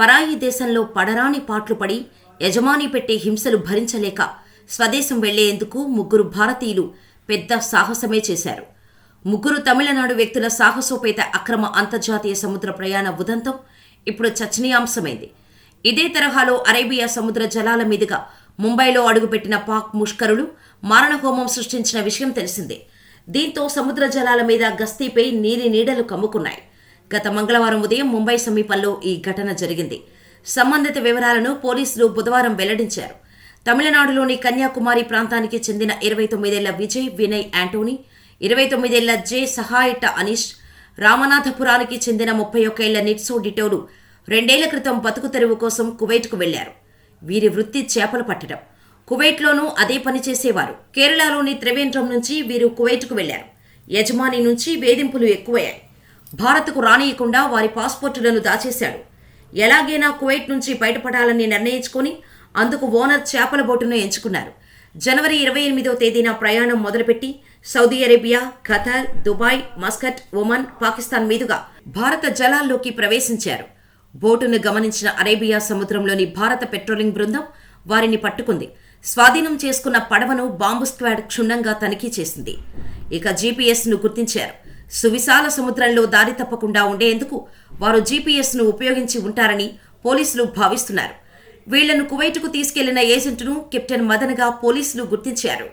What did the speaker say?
పరాయి దేశంలో పడరాని పాట్లు పడి యజమాని పెట్టే హింసలు భరించలేక స్వదేశం వెళ్ళేందుకు ముగ్గురు భారతీయులు పెద్ద సాహసమే చేశారు. ముగ్గురు తమిళనాడు వ్యక్తుల సాహసోపేత అక్రమ అంతర్జాతీయ సముద్ర ప్రయాణ ఉదంతం ఇప్పుడు చర్చనీయాంశమైంది. ఇదే తరహాలో అరేబియా సముద్ర జలాల మీదుగా ముంబైలో అడుగుపెట్టిన పాక్ ముష్కరులు మారణహోమం సృష్టించిన విషయం తెలిసిందే. దీంతో సముద్ర జలాల మీద గస్తీపై నీలి నీడలు కమ్ముకున్నాయి. గత మంగళవారం ఉదయం ముంబై సమీపంలో ఈ ఘటన జరిగింది. సంబంధిత వివరాలను పోలీసులు బుధవారం వెల్లడించారు. తమిళనాడులోని కన్యాకుమారి ప్రాంతానికి చెందిన ఇరవై తొమ్మిదేళ్ళ విజయ్ వినయ్ యాంటోనీ ఇరవై తొమ్మిదేళ్ళ జే సహాయట అనీష్ రామనాథపురానికి చెందిన ముప్పై ఒక్కేళ్ళ నిట్సో డిటోలు రెండేళ్ళ క్రితం బతుకు తెరువు కోసం కువైట్కు వెళ్ళారు. వీరి వృత్తి చేపలు పట్టడం. కువైట్లోనూ అదే పని చేసేవారు. కేరళలోని త్రివేంద్రం నుంచి వీరు కువైట్కు వెళ్ళారు. యజమాని నుంచి వేధింపులు ఎక్కువయ్యాయి. భారత్కు రానియకుండా వారి పాస్పోర్టులను దాచేశాడు. ఎలాగైనా కువైట్ నుంచి బయటపడాలని నిర్ణయించుకొని అందుకు ఓనర్ చేపల బోటును ఎంచుకున్నారు. జనవరి ఇరవై ఎనిమిదో తేదీన ప్రయాణం మొదలుపెట్టి Saudi Arabia Qatar Dubai Muscat Oman Pakistan మీదుగా భారత జలాల్లోకి ప్రవేశించారు. బోటును గమనించిన అరేబియా సముద్రంలోని భారత పెట్రోలింగ్ బృందం వారిని పట్టుకుంది. స్వాధీనం చేసుకున్న పడవను బాంబు స్క్వాడ్ క్షుణ్ణంగా తనిఖీ చేసింది. ఇక జీపీఎస్ను గుర్తించారు. సువిశాల సముద్రంలో దారి తప్పకుండా ఉండేందుకు వారు జీపీఎస్ను ఉపయోగించి ఉంటారని పోలీసులు భావిస్తున్నారు. వీళ్ళను కువైటుకు తీసుకెళ్ళిన ఏజెంటును కెప్టెన్ మదన్గా పోలీసులు గుర్తించారు.